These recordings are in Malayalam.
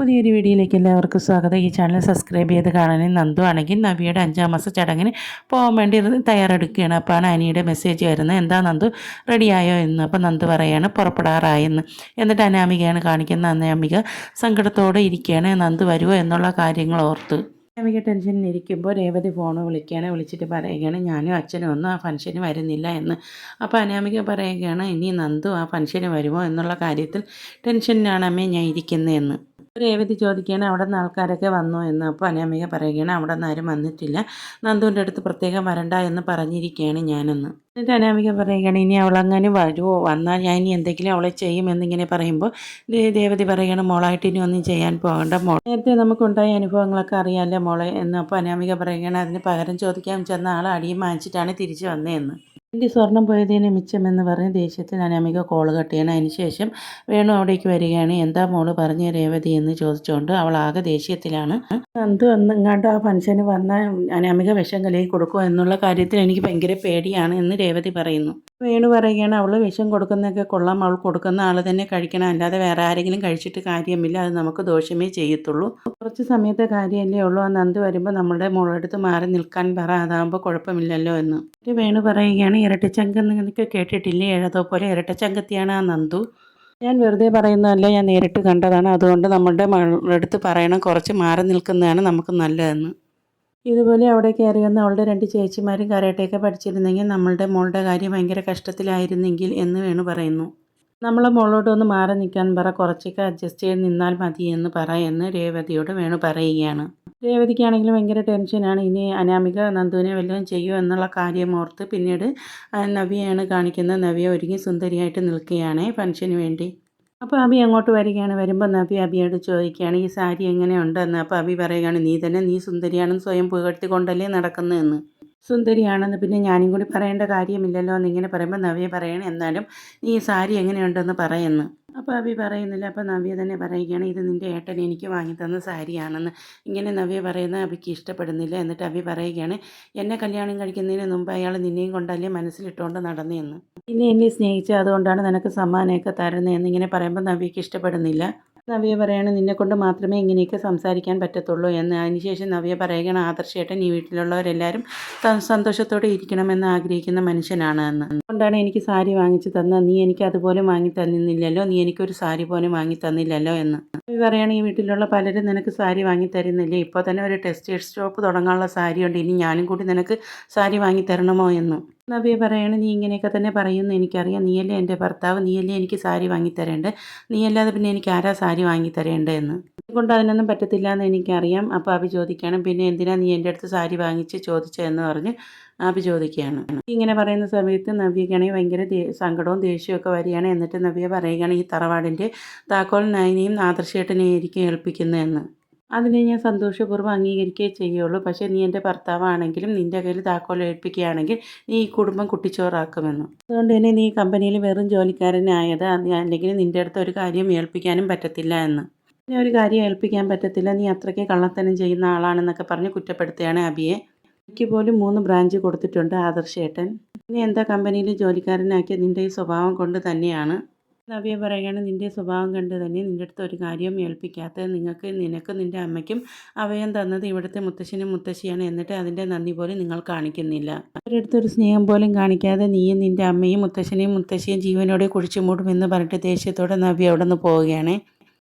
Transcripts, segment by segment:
പുതിയൊരു വീഡിയോയിലേക്ക് എല്ലാവർക്കും സ്വാഗതം. ഈ ചാനൽ സബ്സ്ക്രൈബ് ചെയ്ത് കാണാനും നന്ദു ആണെങ്കിൽ നവിയുടെ അഞ്ചാം മാസ ചടങ്ങിന് പോകാൻ വേണ്ടി തയ്യാറെടുക്കുകയാണ്. അപ്പോഴാണ് അനിയുടെ മെസ്സേജ് വരുന്നത്. എന്താ നന്ദു? റെഡിയായോ എന്ന്. അപ്പോൾ നന്ദു പറയാണ് പുറപ്പെടാറായെന്ന്. എന്നിട്ട് അനാമികയാണ് കാണിക്കുന്നത്. അനാമിക സങ്കടത്തോടെ ഇരിക്കുകയാണ്. നന്ദു വരുമോ എന്നുള്ള കാര്യങ്ങൾ ഓർത്ത്. അനാമിക ടെൻഷനിൽ ഇരിക്കുമ്പോൾ രേവതി ഫോൺ വിളിക്കുകയാണ്. വിളിച്ചിട്ട് പറയുകയാണ് ഞാനും അച്ഛനും ഒന്നും ആ ഫംഗ്ഷന് വരുന്നില്ല എന്ന്. അപ്പോൾ അനാമിക പറയുകയാണ് ഇനി നന്ദു ആ ഫംഗ്ഷന് വരുമോ എന്നുള്ള കാര്യത്തിൽ ടെൻഷനിലാണ് അമ്മേ ഞാൻ ഇരിക്കുന്നതെന്ന്. രേവതി ചോദിക്കുകയാണ് അവിടെ നിന്ന് ആൾക്കാരൊക്കെ വന്നു? എന്ന്. അപ്പോൾ അനാമിക പറയുകയാണ് അവിടെ നിന്ന് ആരും വന്നിട്ടില്ല. നന്ദുവിന്റെ അടുത്ത് പ്രത്യേകം വരണ്ട എന്ന് പറഞ്ഞിരിക്കുകയാണ് ഞാനെന്ന്. എന്നിട്ട് അനാമിക പറയുകയാണ് ഇനി അവളങ്ങനെ വരുമോ വന്നാൽ ഞാൻ ഇനി എന്തെങ്കിലും അവളെ ചെയ്യും ചെയ്യുമെന്നിങ്ങനെ പറയുമ്പോൾ രേവതി പറയുകയാണ് മോളായിട്ട് ഇനി ഒന്നും ചെയ്യാൻ പോകണ്ട. മോൾ നേരത്തെ നമുക്കുണ്ടായ അനുഭവങ്ങളൊക്കെ അറിയാമല്ലോ മോളെ എന്ന്. അപ്പോൾ അനാമിക പറയുകയാണ് അതിന് പകരം ചോദിക്കാൻ ചെന്ന ആൾ അടിയും വാങ്ങിച്ചിട്ടാണ് തിരിച്ചു വന്നതെന്ന് എന്റെ സ്വർണം പോയതിന് മിച്ചമെന്ന് പറഞ്ഞ് ദേഷ്യത്തിൽ അനാമിക കോൾ കട്ടിയാണ്. അതിനുശേഷം വേണു അവിടേക്ക് വരികയാണ്. എന്താ മോൾ? പറഞ്ഞ രേവതി എന്ന് ചോദിച്ചുകൊണ്ട് അവൾ ആകെ ദേഷ്യത്തിലാണ്. നന്ദു അന്ന് ഇങ്ങാണ്ട് ആ ഫംഗ്ഷന് വന്ന അനാമിക വിഷം കലയിൽ കൊടുക്കുക എന്നുള്ള കാര്യത്തിൽ എനിക്ക് ഭയങ്കര പേടിയാണ് എന്ന് രേവതി പറയുന്നു. വേണു പറയുകയാണ് അവൾ വിഷം കൊടുക്കുന്നതൊക്കെ കൊള്ളാം. അവൾ കൊടുക്കുന്ന ആൾ തന്നെ കഴിക്കണം. അല്ലാതെ വേറെ ആരെങ്കിലും കഴിച്ചിട്ട് കാര്യമില്ല. അത് നമുക്ക് ദോഷമേ ചെയ്യത്തുള്ളൂ. കുറച്ച് സമയത്തെ കാര്യമല്ലേ ഉള്ളൂ. ആ നന്ദു വരുമ്പോൾ നമ്മളുടെ മുളടുത്ത് മാറി നിൽക്കാൻ പറ. അതാകുമ്പോൾ കുഴപ്പമില്ലല്ലോ എന്ന്. ഒരു വേണു പറയുകയാണ്. ഇരട്ടച്ചങ്കെന്നൊക്കെ കേട്ടിട്ടില്ലേ? ഏഴതോ പോലെ ഇരട്ടച്ചങ്കത്തിയാണ് ആ നന്ദു. ഞാൻ വെറുതെ പറയുന്നതല്ല. ഞാൻ നേരിട്ട് കണ്ടതാണ്. അതുകൊണ്ട് നമ്മളുടെ മുളടുത്ത് പറയണം. കുറച്ച് മാറി നിൽക്കുന്നതാണ് നമുക്ക് നല്ലതെന്ന്. ഇതുപോലെ അവിടെ കയറി വന്ന അവളുടെ രണ്ട് ചേച്ചിമാരും കരാട്ടയൊക്കെ പഠിച്ചിരുന്നെങ്കിൽ നമ്മളുടെ മോളുടെ കാര്യം ഭയങ്കര കഷ്ടത്തിലായിരുന്നെങ്കിൽ എന്ന് വേണു പറയുന്നു. നമ്മളെ മോളോട് ഒന്ന് മാറി നിൽക്കാൻ പറ. കുറച്ചൊക്കെ അഡ്ജസ്റ്റ് ചെയ്ത് നിന്നാൽ മതി എന്ന് പറ എന്ന് രേവതിയോട് വേണു പറയുകയാണ്. രേവതിക്കാണെങ്കിലും ഭയങ്കര ടെൻഷനാണ് ഇനി അനാമിക നന്ദുവിനെ വല്ലതും ചെയ്യുമോ എന്നുള്ള കാര്യം ഓർത്ത് പിന്നീട് നവ്യയാണ് കാണിക്കുന്നത്. നവ്യ ഒരുങ്ങി സുന്ദരിയായിട്ട് നിൽക്കുകയാണ് ഫംഗ്ഷന് വേണ്ടി. അപ്പോൾ അബി അങ്ങോട്ട് വരികയാണ്. വരുമ്പോൾ നബി അബിയോട് ചോദിക്കുകയാണ് ഈ സാരി എങ്ങനെയുണ്ടെന്ന് അപ്പോൾ അബി പറയുകയാണ് നീ തന്നെ നീ സുന്ദരിയാണെന്ന് സ്വയം പുകഴ്ത്തിക്കൊണ്ടല്ലേ നടക്കുന്നതെന്ന്. സുന്ദരിയാണെന്ന് പിന്നെ ഞാനും കൂടി പറയേണ്ട കാര്യമില്ലല്ലോ എന്നിങ്ങനെ പറയുമ്പോൾ നവ്യ പറയണം എന്നാലും നീ ഈ സാരി എങ്ങനെയുണ്ടെന്ന് പറയുന്നു. അപ്പോൾ അവി പറയുന്നില്ല അപ്പോൾ നവ്യ തന്നെ പറയുകയാണ് ഇത് നിന്റെ ഏട്ടൻ എനിക്ക് വാങ്ങി തന്ന സാരിയാണെന്ന്. ഇങ്ങനെ നവ്യ പറയുന്ന അവിക്ക് ഇഷ്ടപ്പെടുന്നില്ല എന്നിട്ട് അവി പറയുകയാണ് എന്നെ കല്യാണം കഴിക്കുന്നതിന് മുമ്പ് അയാൾ നിന്നെയും കൊണ്ടല്ലേ മനസ്സിലിട്ടുകൊണ്ട് നടന്നതെന്ന് പിന്നെ എന്നെ സ്നേഹിച്ച അതുകൊണ്ടാണ് നിനക്ക് സമ്മാനമൊക്കെ തരുന്നതെന്ന് ഇങ്ങനെ പറയുമ്പോൾ നവ്യക്ക് ഇഷ്ടപ്പെടുന്നില്ല. നവ്യ പറയാണ് നിന്നെ കൊണ്ട് മാത്രമേ ഇങ്ങനെയൊക്കെ സംസാരിക്കാൻ പറ്റത്തുള്ളൂ എന്ന്. അതിനുശേഷം നവ്യ പറയുകയാണ് ആദർശേട്ടൻ ഈ വീട്ടിലുള്ളവരെല്ലാവരും സന്തോഷത്തോടെ ഇരിക്കണമെന്ന് ആഗ്രഹിക്കുന്ന മനുഷ്യനാണ് എന്ന്. അതുകൊണ്ടാണ് എനിക്ക് സാരി വാങ്ങിച്ചു തന്ന നീ എനിക്ക് അതുപോലെ വാങ്ങി തന്നില്ലല്ലോ നീ എനിക്കൊരു സാരി പോലും വാങ്ങി തന്നില്ലല്ലോ എന്ന്. നവ്യ പറയുകയാണ് ഈ വീട്ടിലുള്ള പലരും നിനക്ക് സാരി വാങ്ങി തരുന്നില്ലേ? ഇപ്പോൾ തന്നെ ഒരു ടെക്സ്റ്റൈൽ ഷോപ്പ് തുടങ്ങാനുള്ള സാരിയുണ്ട് ഇനി ഞാനും കൂടി നിനക്ക് സാരി വാങ്ങി തരണമോ എന്ന്. നവ്യ പറയാണ് നീ ഇങ്ങനെയൊക്കെ തന്നെ പറയുന്നു എനിക്കറിയാം. നീയല്ലേ എന്റെ ഭർത്താവ്? നീയല്ലേ എനിക്ക് സാരി വാങ്ങി തരേണ്ടത് നീയല്ലാതെ പിന്നെ എനിക്ക് ആരാ സാരി വാങ്ങി തരേണ്ടതെന്ന് അതുകൊണ്ട് അതിനൊന്നും പറ്റത്തില്ല എന്ന് എനിക്കറിയാം. അപ്പോൾ അഭി ചോദിക്കുകയാണ് പിന്നെ എന്തിനാ നീ എന്റെ അടുത്ത് സാരി വാങ്ങിച്ച് ചോദിച്ചതെന്ന് പറഞ്ഞ് അഭി ചോദിക്കുകയാണ്. ഇങ്ങനെ പറയുന്ന സമയത്ത് നവ്യക്കാണെങ്കിൽ ഭയങ്കര സങ്കടവും ദേഷ്യമൊക്കെ വരികയാണ്. എന്നിട്ട് നവ്യ പറയുകയാണ് ഈ തറവാടിന്റെ താക്കോൽ നയനെയും ആദർശേട്ടനെയും ആയിരിക്കും ഏൽപ്പിക്കുന്നതെന്ന് അതിനെ ഞാൻ സന്തോഷപൂർവം അംഗീകരിക്കുകയേ ചെയ്യുള്ളൂ. പക്ഷേ നീ എന്റെ ഭർത്താവാണെങ്കിലും നിന്റെ കയ്യിൽ താക്കോൽ ഏൽപ്പിക്കുകയാണെങ്കിൽ നീ ഈ കുടുംബം കുട്ടിച്ചോറാക്കുമെന്ന്. അതുകൊണ്ട് തന്നെ നീ കമ്പനിയിൽ വെറും ജോലിക്കാരനായത് അല്ലെങ്കിൽ നിന്റെ അടുത്ത് ഒരു കാര്യം ഏൽപ്പിക്കാനും പറ്റത്തില്ല എന്ന്. നീ ഒരു കാര്യം ഏൽപ്പിക്കാൻ പറ്റത്തില്ല. നീ അത്രയ്ക്ക് കള്ളത്തനം ചെയ്യുന്ന ആളാണെന്നൊക്കെ പറഞ്ഞ് കുറ്റപ്പെടുത്തുകയാണ് അബിയെ. എനിക്ക് പോലും മൂന്ന് ബ്രാഞ്ച് കൊടുത്തിട്ടുണ്ട് ആദർശേട്ടൻ. നീ എന്താ കമ്പനിയിൽ ജോലിക്കാരനാക്കിയ നിന്റെ ഈ സ്വഭാവം കൊണ്ട് തന്നെയാണ്. നവ്യ പറയുകയാണ് നിന്റെ സ്വഭാവം കണ്ട് തന്നെ നിന്റെ അടുത്ത് ഒരു കാര്യവും ഏൽപ്പിക്കാത്ത നിങ്ങൾക്ക് നിനക്കും നിന്റെ അമ്മയ്ക്കും അഭയം തന്നത് ഇവിടുത്തെ മുത്തശ്ശനും മുത്തശ്ശിയാണ് എന്നിട്ട് അതിന്റെ നന്ദി പോലും നിങ്ങൾ കാണിക്കുന്നില്ല. അവരടുത്ത് ഒരു സ്നേഹം പോലും കാണിക്കാതെ നീയും നിന്റെ അമ്മയും മുത്തശ്ശനെയും മുത്തശ്ശിയും ജീവനോടെ കുഴിച്ചു മൂടുമെന്ന് പറഞ്ഞിട്ട് ദേഷ്യത്തോടെ നവ്യ അവിടെ നിന്ന് പോവുകയാണ്.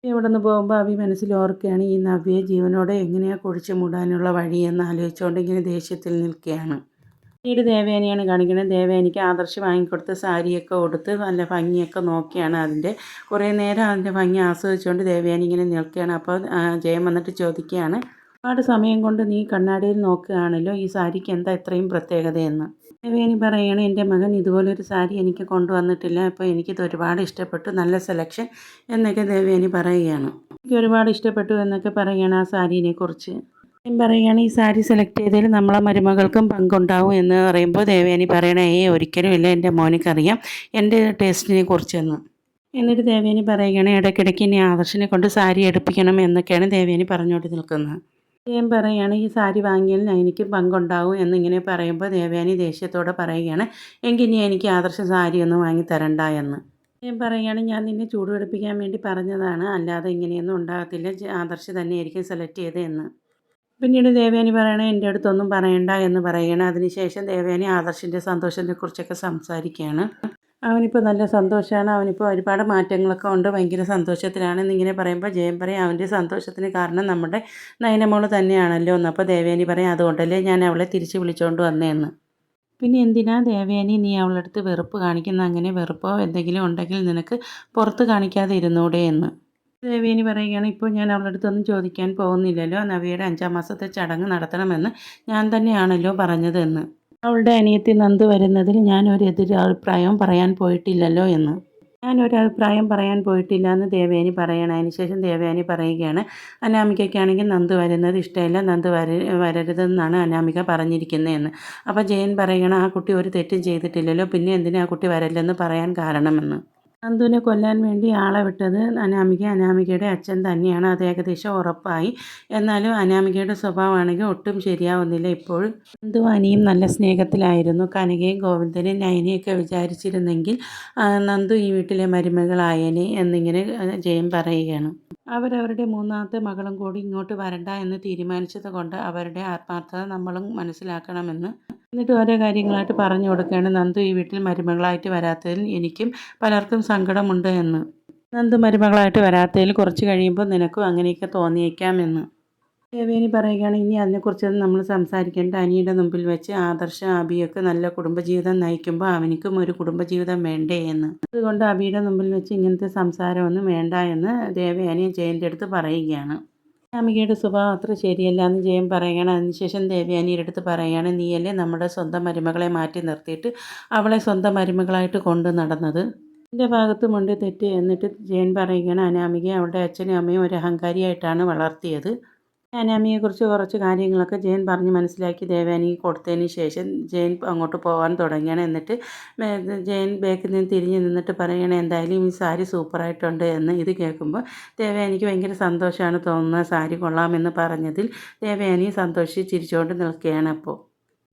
ഇവിടെ നിന്ന് പോകുമ്പോൾ അവി മനസ്സിൽ ഓർക്കുകയാണ് ഈ നവ്യ ജീവനോടെ എങ്ങനെയാണ് കുഴിച്ചു മൂടാനുള്ള വഴിയെന്ന് ആലോചിച്ചുകൊണ്ട് ഇങ്ങനെ ദേഷ്യത്തിൽ നിൽക്കുകയാണ്. പിന്നീട് ദേവേനെയാണ് കാണിക്കുന്നത്. ദേവേനിക്ക് ആദർശ് വാങ്ങിക്കൊടുത്ത് സാരിയൊക്കെ കൊടുത്ത് നല്ല ഭംഗിയൊക്കെ നോക്കിയാണ് അതിന്റെ. കുറേ നേരം അതിന്റെ ഭംഗി ആസ്വദിച്ചുകൊണ്ട് ദേവേനി ഇങ്ങനെ നിൽക്കുകയാണ്. അപ്പോൾ ജയം വന്നിട്ട് ചോദിക്കുകയാണ് ഒരുപാട് സമയം കൊണ്ട് നീ കണ്ണാടിയിൽ നോക്കുകയാണല്ലോ? ഈ സാരിക്ക് എന്താ ഇത്രയും പ്രത്യേകതയെന്ന്? ദേവേനി പറയുകയാണ് എന്റെ മകൻ ഇതുപോലൊരു സാരി എനിക്ക് കൊണ്ടുവന്നിട്ടില്ല. അപ്പോൾ എനിക്കിത് ഒരുപാട് ഇഷ്ടപ്പെട്ടു. നല്ല സെലക്ഷൻ എന്നൊക്കെ ദേവേനി പറയുകയാണ്. എനിക്ക് ഒരുപാട് ഇഷ്ടപ്പെട്ടു എന്നൊക്കെ പറയുകയാണ് ആ സാരീനെ കുറിച്ച്. ഞാൻ പറയുകയാണ് ഈ സാരി സെലക്ട് ചെയ്തതിൽ നമ്മളെ മരുമകൾക്കും പങ്കുണ്ടാവും എന്ന് പറയുമ്പോൾ ദേവയാനി പറയണേ ഏ ഒരിക്കലും ഇല്ല എന്റെ മോനിക്കറിയാം എന്റെ ടേസ്റ്റിനെ കുറിച്ചെന്ന്. എന്നിട്ട് ദേവയാനി പറയുകയാണ് ഇടയ്ക്കിടയ്ക്ക് ഇനി ആദർശിനെ കൊണ്ട് സാരി എടുപ്പിക്കണം എന്നൊക്കെയാണ് ദേവയാനി പറഞ്ഞുകൊണ്ട് നിൽക്കുന്നത്. ഞാൻ പറയുകയാണ് ഈ സാരി വാങ്ങിയാൽ എനിക്ക് പങ്കുണ്ടാവും എന്നിങ്ങനെ പറയുമ്പോൾ ദേവയാനി ദേഷ്യത്തോടെ പറയുകയാണ് എങ്കിൽ ഇനി എനിക്ക് ആദർശ സാരി ഒന്നും വാങ്ങി തരണ്ട എന്ന്. ഞാൻ പറയുകയാണ് ഞാൻ നിന്നെ ചൂടുപിടിപ്പിക്കാൻ വേണ്ടി പറഞ്ഞതാണ് അല്ലാതെ ഇങ്ങനെയൊന്നും ഉണ്ടാകത്തില്ല ആദർശ് തന്നെയായിരിക്കും സെലക്ട് ചെയ്തതെന്ന്. പിന്നീട് ദേവയാനി പറയണേ എന്റെ അടുത്തൊന്നും പറയണ്ട എന്ന് പറയുകയാണ് അതിനുശേഷം ദേവയാനി ആദർശിന്റെ സന്തോഷത്തെക്കുറിച്ചൊക്കെ സംസാരിക്കുകയാണ് അവനിപ്പോൾ നല്ല സന്തോഷമാണ്. അവനിപ്പോൾ ഒരുപാട് മാറ്റങ്ങളൊക്കെ ഉണ്ട്. ഭയങ്കര സന്തോഷത്തിലാണ്. എന്നിങ്ങനെ പറയുമ്പോൾ ജയൻ പറയും അവന്റെ സന്തോഷത്തിന് കാരണം നമ്മുടെ നയനമോൾ തന്നെയാണല്ലോ എന്ന് അപ്പോൾ ദേവയാനി പറയും അതുകൊണ്ടല്ലേ ഞാൻ അവളെ തിരിച്ച് വിളിച്ചുകൊണ്ട് വന്നേന്ന്. പിന്നെ എന്തിനാ ദേവയാനി നീ അവളുടെ അടുത്ത് വെറുപ്പ് കാണിക്കുന്ന അങ്ങനെ വെറുപ്പോ എന്തെങ്കിലും ഉണ്ടെങ്കിൽ നിനക്ക് പുറത്ത് കാണിക്കാതെ ഇരുന്നൂടെ എന്ന് ദേവേനി പറയുകയാണ് ഇപ്പോൾ ഞാൻ അവളുടെ അടുത്തൊന്നും ചോദിക്കാൻ പോകുന്നില്ലല്ലോ. നവിയുടെ അഞ്ചാം മാസത്തെ ചടങ്ങ് നടത്തണമെന്ന് ഞാൻ തന്നെയാണല്ലോ പറഞ്ഞതെന്ന്. അവളുടെ അനിയത്തി നന്ദ് വരുന്നതിൽ ഞാൻ ഒരു എതിരഭിപ്രായവും പറയാൻ പോയിട്ടില്ലല്ലോ എന്ന്. ഞാൻ ഒരു അഭിപ്രായം പറയാൻ പോയിട്ടില്ല എന്ന് ദേവേനി പറയണം. അതിനുശേഷം ദേവയാനി പറയുകയാണ് അനാമികയ്ക്കാണെങ്കിൽ നന്ദ് വരുന്നത് ഇഷ്ടമില്ല. നന്ദ് വര വരരുതെന്നാണ് അനാമിക പറഞ്ഞിരിക്കുന്നതെന്ന്. അപ്പോൾ ജയൻ പറയണം ആ കുട്ടി ഒരു തെറ്റും ചെയ്തിട്ടില്ലല്ലോ. പിന്നെ എന്തിനാ ആ കുട്ടി വരല്ലെന്ന് പറയാൻ കാരണമെന്ന്? നന്ദുവിനെ കൊല്ലാൻ വേണ്ടി ആളെ വിട്ടത് അനാമിക. അനാമികയുടെ അച്ഛൻ തന്നെയാണ്. അത് ഏകദേശം ഉറപ്പായി. എന്നാലും അനാമികയുടെ സ്വഭാവമാണെങ്കിൽ ഒട്ടും ശരിയാവുന്നില്ല ഇപ്പോഴും. നന്ദു അനിയും നല്ല സ്നേഹത്തിലായിരുന്നു. കനകയും ഗോവിന്ദനും നയനെയൊക്കെ വിചാരിച്ചിരുന്നെങ്കിൽ നന്ദു ഈ വീട്ടിലെ മരുമകളായനെ എന്നിങ്ങനെ ജയം പറയുകയാണ്. അവരവരുടെ മൂന്നാമത്തെ മകളും കൂടി ഇങ്ങോട്ട് വരണ്ട എന്ന് തീരുമാനിച്ചത് കൊണ്ട് അവരുടെ ആത്മാർത്ഥത നമ്മളും മനസ്സിലാക്കണമെന്ന് എന്നിട്ട് ഓരോ കാര്യങ്ങളായിട്ട് പറഞ്ഞു കൊടുക്കുകയാണ്. നന്ദു ഈ വീട്ടിൽ മരുമകളായിട്ട് വരാത്തതിൽ എനിക്കും പലർക്കും സങ്കടമുണ്ട് എന്ന്. നന്ദു മരുമകളായിട്ട് വരാത്തതിൽ കുറച്ച് കഴിയുമ്പോൾ നിനക്കും അങ്ങനെയൊക്കെ തോന്നിയേക്കാമെന്ന് ദേവേനി പറയുകയാണ് ഇനി അതിനെക്കുറിച്ച് നമ്മൾ സംസാരിക്കേണ്ട. അനിയുടെ മുമ്പിൽ വെച്ച് ആദർശ അബിയൊക്കെ നല്ല കുടുംബജീവിതം നയിക്കുമ്പോൾ അവനിക്കും ഒരു കുടുംബജീവിതം വേണ്ടേ എന്ന്. അതുകൊണ്ട് അബിയുടെ മുമ്പിൽ വെച്ച് ഇങ്ങനത്തെ സംസാരമൊന്നും വേണ്ട എന്ന് ദേവയാനി ജയന്റെ അടുത്ത് പറയുകയാണ്. അമികയുടെ സ്വഭാവം അത്ര ശരിയല്ല എന്ന് ജയൻ പറയുകയാണ്. അതിനുശേഷം ദേവയാനിയുടെ അടുത്ത് പറയുകയാണ് നീയല്ലേ നമ്മുടെ സ്വന്തം മരുമകളെ മാറ്റി നിർത്തിയിട്ട് അവളെ സ്വന്തം മരുമകളായിട്ട് കൊണ്ടു നടന്നത്? എന്റെ ഭാഗത്തുമുണ്ട് തെറ്റ് എന്നിട്ട് ജയൻ പറയുകയാണ് അനാമികയെ അവളുടെ അച്ഛനും അമ്മയും ഒരു അഹങ്കാരിയായിട്ടാണ് വളർത്തിയത്. അനാമിയെക്കുറിച്ച് കുറച്ച് കാര്യങ്ങളൊക്കെ ജയൻ പറഞ്ഞ് മനസ്സിലാക്കി ദേവാനിക്ക് കൊടുത്തതിന് ശേഷം ജയൻ അങ്ങോട്ട് പോകാൻ തുടങ്ങിയാണ് എന്നിട്ട് ജയൻ ബേക്കിൽ നിന്ന് തിരിഞ്ഞ് നിന്നിട്ട് പറയുകയാണ് എന്തായാലും ഈ സാരി സൂപ്പറായിട്ടുണ്ട് എന്ന് ഇത് കേൾക്കുമ്പോൾ ദേവയാനിക്ക് ഭയങ്കര സന്തോഷമാണ് തോന്നുന്നത് സാരി കൊള്ളാമെന്ന് പറഞ്ഞതിൽ ദേവയാനി സന്തോഷിച്ച് ചിരിച്ചുകൊണ്ട് നിൽക്കുകയാണ് അപ്പോൾ.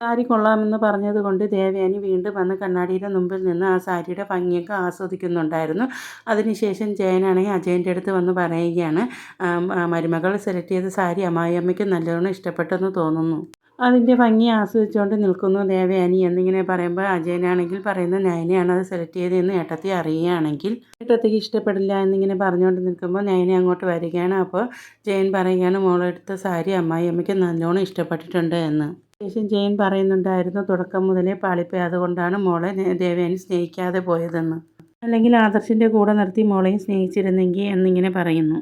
സാരി കൊള്ളാമെന്ന് പറഞ്ഞതുകൊണ്ട് ദേവയാനി വീണ്ടും വന്ന് കണ്ണാടിയുടെ മുമ്പിൽ നിന്ന് ആ സാരിയുടെ ഭംഗിയൊക്കെ ആസ്വദിക്കുന്നുണ്ടായിരുന്നു. അതിനുശേഷം ജയനാണെങ്കിൽ അജയന്റെ അടുത്ത് വന്ന് പറയുകയാണ് മരുമകൾ സെലക്ട് ചെയ്ത സാരി അമ്മായിയമ്മയ്ക്ക് നല്ലോണം ഇഷ്ടപ്പെട്ടെന്ന് തോന്നുന്നു. അതിന്റെ ഭംഗി ആസ്വദിച്ചുകൊണ്ട് നിൽക്കുന്നു ദേവയാനി എന്നിങ്ങനെ പറയുമ്പോൾ അജയനാണെങ്കിൽ പറയുന്ന നയനയാണ് അത് സെലക്ട് ചെയ്തതെന്ന് ഏട്ടത്തി അറിയുകയാണെങ്കിൽ. ഏട്ടത്തിക്ക് ഇഷ്ടപ്പെടില്ല എന്നിങ്ങനെ പറഞ്ഞുകൊണ്ട് നിൽക്കുമ്പോൾ നയന അങ്ങോട്ട് വരികയാണ്. അപ്പോൾ ജയൻ പറയുകയാണ് മോളെടുത്ത സാരി അമ്മായിയമ്മയ്ക്ക് നല്ലോണം ഇഷ്ടപ്പെട്ടിട്ടുണ്ട് എന്ന്. ശേഷം ജെയിൻ പറയുന്നുണ്ടായിരുന്നു തുടക്കം മുതലേ പാളിപ്പോയി അതുകൊണ്ടാണ് മോളെ ദേവേനെ സ്നേഹിക്കാതെ പോയതെന്ന്. അല്ലെങ്കിൽ ആദർശിന്റെ കൂടെ നിർത്തി മോളെയും സ്നേഹിച്ചിരുന്നെങ്കിൽ എന്നിങ്ങനെ പറയുന്നു.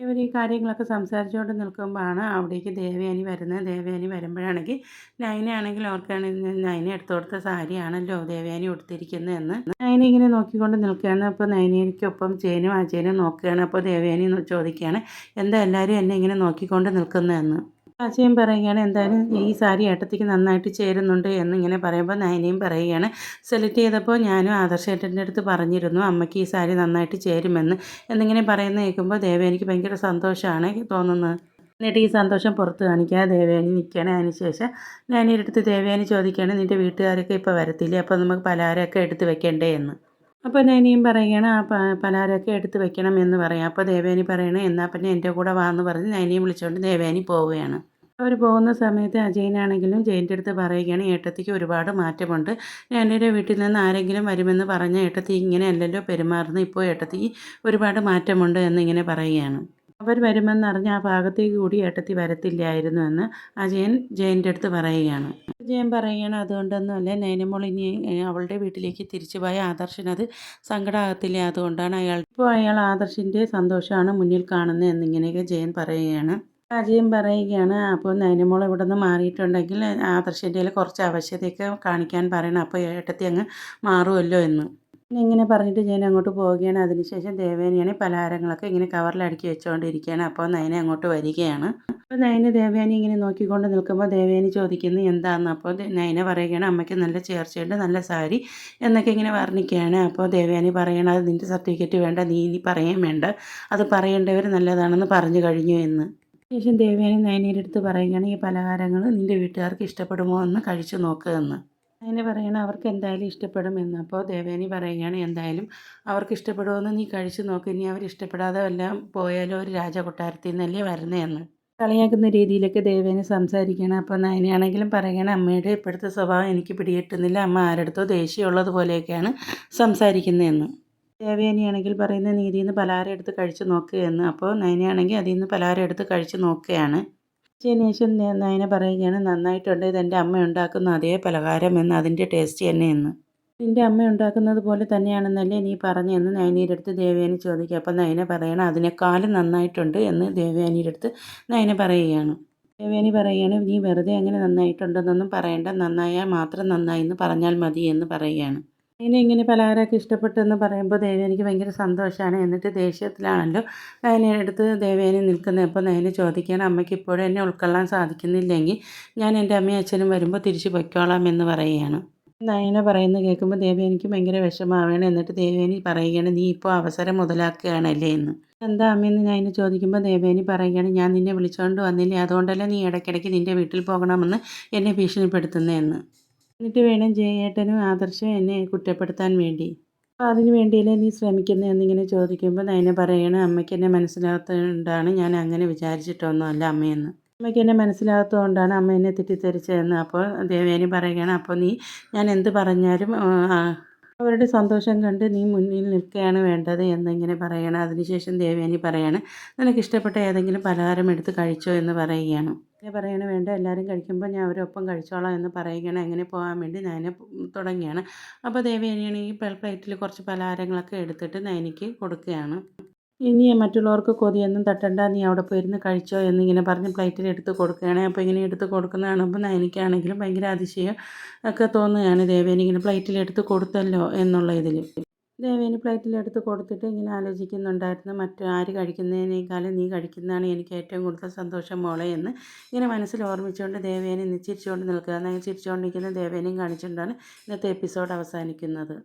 ഇവർ ഈ കാര്യങ്ങളൊക്കെ സംസാരിച്ചുകൊണ്ട് നിൽക്കുമ്പോഴാണ് അവിടേക്ക് ദേവയാനി വരുന്നത്. ദേവയാനി വരുമ്പോഴാണെങ്കിൽ നയന ആണെങ്കിൽ ഓർക്കാണ് നയന എടുത്തു കൊടുത്ത സാരിയാണല്ലോ ദേവയാനി ഉടുത്തിരിക്കുന്നതെന്ന് നയന ഇങ്ങനെ നോക്കിക്കൊണ്ട് നിൽക്കുകയാണ്. അപ്പോൾ നയനയ്ക്കൊപ്പം ആ ചേനും നോക്കുകയാണ്. അപ്പോൾ ദേവയാനി ചോദിക്കുകയാണ് എന്താ എല്ലാവരും എന്നെ ഇങ്ങനെ നോക്കിക്കൊണ്ട് നിൽക്കുന്നതെന്ന് അജയൻ പറയുകയാണ് എന്തായാലും ഈ സാരി ഏട്ടത്തിക്ക് നന്നായിട്ട് ചേരുന്നുണ്ട് എന്ന് ഇങ്ങനെ പറയുമ്പോൾ നയനയും പറയുകയാണ്. സെലക്ട് ചെയ്തപ്പോൾ ഞാനും ആദർശ ഏട്ടന്റെ അടുത്ത് പറഞ്ഞിരുന്നു അമ്മയ്ക്ക് ഈ സാരി നന്നായിട്ട് ചേരുമെന്ന് എന്നിങ്ങനെ പറയുന്ന കേൾക്കുമ്പോൾ ദേവ എനിക്ക് ഭയങ്കര സന്തോഷമാണ് തോന്നുന്നത്. എന്നിട്ട് ഈ സന്തോഷം പുറത്ത് കാണിക്കാതെ ദേവയാനി നിൽക്കുകയാണ്. അതിനുശേഷം ഞാനീ അടുത്ത് ദേവയാനി ചോദിക്കുകയാണ് നിന്റെ വീട്ടുകാരൊക്കെ ഇപ്പോൾ വരത്തില്ലേ? അപ്പോൾ നമുക്ക് പലഹാരമൊക്കെ എടുത്ത് വെക്കേണ്ടേ? എന്ന്. അപ്പോൾ നൈനിയും പറയുകയാണ് ആ പലഹാരമൊക്കെ എടുത്ത് വെക്കണം എന്ന് പറയാം. അപ്പോൾ ദേവേനി പറയണേ എന്നാൽ പിന്നെ എന്റെ കൂടെ വാ എന്ന് പറഞ്ഞ് നൈനിയും വിളിച്ചുകൊണ്ട് ദേവേനി പോവുകയാണ്. അവർ പോകുന്ന സമയത്ത് അജയനാണെങ്കിലും ജയന്റെ അടുത്ത് പറയുകയാണ് ഏട്ടത്തിക്ക് ഒരുപാട് മാറ്റമുണ്ട്. എന്റെ വീട്ടിൽ നിന്ന് ആരെങ്കിലും വരുമെന്ന് പറഞ്ഞ ഏട്ടത്തി ഇങ്ങനെ അല്ലല്ലോ പെരുമാറുന്നത്. ഇപ്പോൾ ഏട്ടത്തിക്ക് ഒരുപാട് മാറ്റമുണ്ട് എന്നിങ്ങനെ പറയുകയാണ്. അവർ വരുമെന്നറിഞ്ഞ് ആ ഭാഗത്തേക്ക് കൂടി ഏട്ടത്തി വരത്തില്ലായിരുന്നു എന്ന് അജയൻ ജയന്റെ അടുത്ത് പറയുകയാണ്. ജയൻ പറയുകയാണ് അതുകൊണ്ടൊന്നുമല്ല നൈനമോൾ ഇനി അവളുടെ വീട്ടിലേക്ക് തിരിച്ചു പോയ ആദർശനത് സങ്കടമാകത്തില്ല അതുകൊണ്ടാണ് അയാൾ ഇപ്പോൾ അയാൾ ആദർശിന്റെ സന്തോഷമാണ് മുന്നിൽ കാണുന്നത് എന്നിങ്ങനെയൊക്കെ ജയൻ പറയുകയാണ്. അജയൻ പറയുകയാണ് അപ്പോൾ നൈനമോൾ ഇവിടെ നിന്ന് മാറിയിട്ടുണ്ടെങ്കിൽ ആദർശന്റെ കുറച്ച് ആവശ്യതയൊക്കെ കാണിക്കാൻ പറയണം. അപ്പോൾ ഏട്ടത്തി അങ്ങ് മാറുമല്ലോ എന്ന്. ഇങ്ങനെ പറഞ്ഞിട്ട് ഞാൻ അങ്ങോട്ട് പോവുകയാണ്. അതിനുശേഷം ദേവേനിയാണ് പലഹാരങ്ങളൊക്കെ ഇങ്ങനെ കവറിൽ അടുക്കി വെച്ചുകൊണ്ടിരിക്കുകയാണ് അപ്പോൾ നയന അങ്ങോട്ട് വരികയാണ്. അപ്പോൾ നയന ദേവയാനി ഇങ്ങനെ നോക്കിക്കൊണ്ട് നിൽക്കുമ്പോൾ ദേവയാനി ചോദിക്കുന്നു എന്താണെന്ന് അപ്പോൾ നയന പറയുകയാണ് അമ്മയ്ക്ക് നല്ല ചേർച്ചയുണ്ട് നല്ല സാരി എന്നൊക്കെ ഇങ്ങനെ വർണിക്കുകയാണ് അപ്പോൾ ദേവയാനി പറയണം അത് നിന്റെ സർട്ടിഫിക്കറ്റ് വേണ്ട നീ ഇനി പറയാൻ വേണ്ട. അത് പറയേണ്ടവർ നല്ലതാണെന്ന് പറഞ്ഞു കഴിഞ്ഞു എന്ന്. ശേഷം ദേവയാനി നയനയുടെ അടുത്ത് പറയുകയാണ് ഈ പലഹാരങ്ങൾ നിന്റെ വീട്ടുകാർക്ക് ഇഷ്ടപ്പെടുമോ എന്ന് കഴിച്ചു നോക്കുക എന്ന്. അതിന് പറയണം അവർക്ക് എന്തായാലും ഇഷ്ടപ്പെടും എന്ന്. അപ്പോൾ ദേവേനി പറയുകയാണ് എന്തായാലും അവർക്ക് ഇഷ്ടപ്പെടുമെന്ന് നീ കഴിച്ചു നോക്ക്. ഇനി അവർ ഇഷ്ടപ്പെടാതെ എല്ലാം പോയാലും ഒരു രാജകൊട്ടാരത്തിൽ നിന്നല്ലേ വരുന്നതെന്ന് കളിയാക്കുന്ന രീതിയിലൊക്കെ ദേവേനി സംസാരിക്കണം. അപ്പോൾ നയനയാണെങ്കിലും പറയണം അമ്മയുടെ ഇപ്പോഴത്തെ സ്വഭാവം എനിക്ക് പിടികിട്ടുന്നില്ല. അമ്മ ആരടുത്തോ ദേഷ്യമുള്ളത് പോലെയൊക്കെയാണ് സംസാരിക്കുന്നതെന്ന് ദേവേനിയാണെങ്കിൽ പറയുന്ന നീതിയിൽ നിന്ന് പലഹാരം എടുത്ത് കഴിച്ച് നോക്കുകയെന്ന് അപ്പോൾ നയനയാണെങ്കിൽ അതിൽ നിന്ന് പലഹാരം എടുത്ത് കഴിച്ച് നോക്കുകയാണ്. ശേഷം നയന പറയുകയാണ് നന്നായിട്ടുണ്ട് ഇത് ഇതെന്റെ അമ്മ ഉണ്ടാക്കുന്ന അതേ പലഹാരം എന്ന് അതിന്റെ ടേസ്റ്റ് തന്നെ എന്ന്. നിന്റെ അമ്മ ഉണ്ടാക്കുന്നത് പോലെ തന്നെയാണെന്നല്ലേ നീ പറഞ്ഞെന്ന് നയനയുടെ അടുത്ത് ദേവയാനി ചോദിക്കുക അപ്പം നയന പറയണം അതിനേക്കാളും നന്നായിട്ടുണ്ട് എന്ന് ദേവയാനിയുടെ അടുത്ത് നയന പറയുകയാണ്. ദേവയാനി പറയുകയാണ് നീ വെറുതെ അങ്ങനെ നന്നായിട്ടുണ്ടെന്നൊന്നും പറയണ്ട. നന്നായാൽ മാത്രം നന്നായി എന്ന് പറഞ്ഞാൽ മതി എന്ന് പറയുകയാണ്. അതിനെ ഇങ്ങനെ പലഹാരമൊക്കെ ഇഷ്ടപ്പെട്ടെന്ന് പറയുമ്പോൾ ദേവേനിക്ക് ഭയങ്കര സന്തോഷമാണ്. എന്നിട്ട് ദേഷ്യത്തിലാണല്ലോ നയനെ അടുത്ത് ദേവേനി നിൽക്കുന്നത്. അപ്പോൾ നയന ചോദിക്കാൻ അമ്മയ്ക്ക് ഇപ്പോഴും എന്നെ ഉൾക്കൊള്ളാൻ സാധിക്കുന്നില്ലെങ്കിൽ ഞാൻ എന്റെ അമ്മയും അച്ഛനും വരുമ്പോൾ തിരിച്ചു പൊയ്ക്കോളാം എന്ന് പറയുകയാണ്. നയന പറയുന്നത് കേൾക്കുമ്പോൾ ദേവേനിക്ക് ഭയങ്കര വിഷമാവുകയാണ് എന്നിട്ട് ദേവേനി പറയുകയാണ് നീ ഇപ്പോൾ അവസരം മുതലാക്കുകയാണല്ലേ എന്ന്? എന്താ അമ്മയെന്ന് ഞാൻ ചോദിക്കുമ്പോൾ ദേവേനി പറയുകയാണ് ഞാൻ നിന്നെ വിളിച്ചുകൊണ്ട് വന്നില്ലേ. അതുകൊണ്ടല്ലേ നീ ഇടയ്ക്കിടയ്ക്ക് നിന്റെ വീട്ടിൽ പോകണമെന്ന് എന്നെ ഭീഷണിപ്പെടുത്തുന്നതെന്ന് എന്നിട്ട് വേണം ജയേട്ടനും ആദർശം എന്നെ കുറ്റപ്പെടുത്താൻ വേണ്ടി. അപ്പോൾ അതിന് വേണ്ടിയല്ലേ നീ ശ്രമിക്കുന്നത് എന്നിങ്ങനെ ചോദിക്കുമ്പോൾ നയന പറയണം അമ്മയ്ക്ക് എന്നെ മനസ്സിലാകത്തോണ്ടാണ് ഞാൻ അങ്ങനെ വിചാരിച്ചിട്ടൊന്നുമല്ല അമ്മയെന്ന്. അമ്മയ്ക്ക് എന്നെ മനസ്സിലാകത്തോണ്ടാണ് അമ്മ എന്നെ തെറ്റിദ്ധരിച്ചതെന്ന് അപ്പോൾ ദേവേനി പറയുകയാണ് അപ്പോൾ നീ ഞാൻ എന്ത് പറഞ്ഞാലും അവരുടെ സന്തോഷം കണ്ട് നീ മുന്നിൽ നിൽക്കുകയാണ് വേണ്ടത് എന്നിങ്ങനെ പറയണം. അതിനുശേഷം ദേവേനി പറയാണ് നിനക്ക് ഇഷ്ടപ്പെട്ട ഏതെങ്കിലും പലഹാരം എടുത്ത് കഴിച്ചോ എന്ന് പറയുകയാണ്. അങ്ങനെ പറയണ വേണ്ട എല്ലാവരും കഴിക്കുമ്പോൾ ഞാൻ അവരൊപ്പം കഴിച്ചോളാം എന്ന് പറയുകയാണ്. അങ്ങനെ പോകാൻ വേണ്ടി നയന തുടങ്ങിയാണ് അപ്പോൾ ദേവേനിയാണെങ്കിൽ പ്ലേറ്റിൽ കുറച്ച് പലഹാരങ്ങളൊക്കെ എടുത്തിട്ട് നയനിക്ക് കൊടുക്കുകയാണ്. ഇനി മറ്റുള്ളവർക്ക് കൊതിയൊന്നും തട്ടണ്ട നീ അവിടെ പോയിരുന്ന് കഴിച്ചോ എന്നിങ്ങനെ പറഞ്ഞ് പ്ലേറ്റിൽ എടുത്ത് കൊടുക്കുകയാണ്. അപ്പോൾ ഇങ്ങനെ എടുത്ത് കൊടുക്കുന്ന കാണുമ്പോൾ എനിക്കാണെങ്കിലും ഭയങ്കര അതിശയം ഒക്കെ തോന്നുകയാണ്. ദേവേനിങ്ങനെ പ്ലേറ്റിൽ എടുത്ത് കൊടുത്തല്ലോ എന്നുള്ള ഇതിൽ. ദേവേനി പ്ലേറ്റിലെടുത്ത് കൊടുത്തിട്ട് ഇങ്ങനെ ആലോചിക്കുന്നുണ്ടായിരുന്നു. മറ്റു ആര് കഴിക്കുന്നതിനേക്കാളും നീ കഴിക്കുന്നതാണ് എനിക്ക് ഏറ്റവും കൂടുതൽ സന്തോഷം മോളെ എന്ന് ഇങ്ങനെ മനസ്സിൽ ഓർമ്മിച്ചുകൊണ്ട് ദേവേനെ ചിരിച്ചുകൊണ്ട് നിൽക്കുക എന്നാൽ ചിരിച്ചുകൊണ്ടിരിക്കുന്ന ദേവേനെയും കാണിച്ചുകൊണ്ടാണ് ഇന്നത്തെ എപ്പിസോഡ് അവസാനിക്കുന്നത്.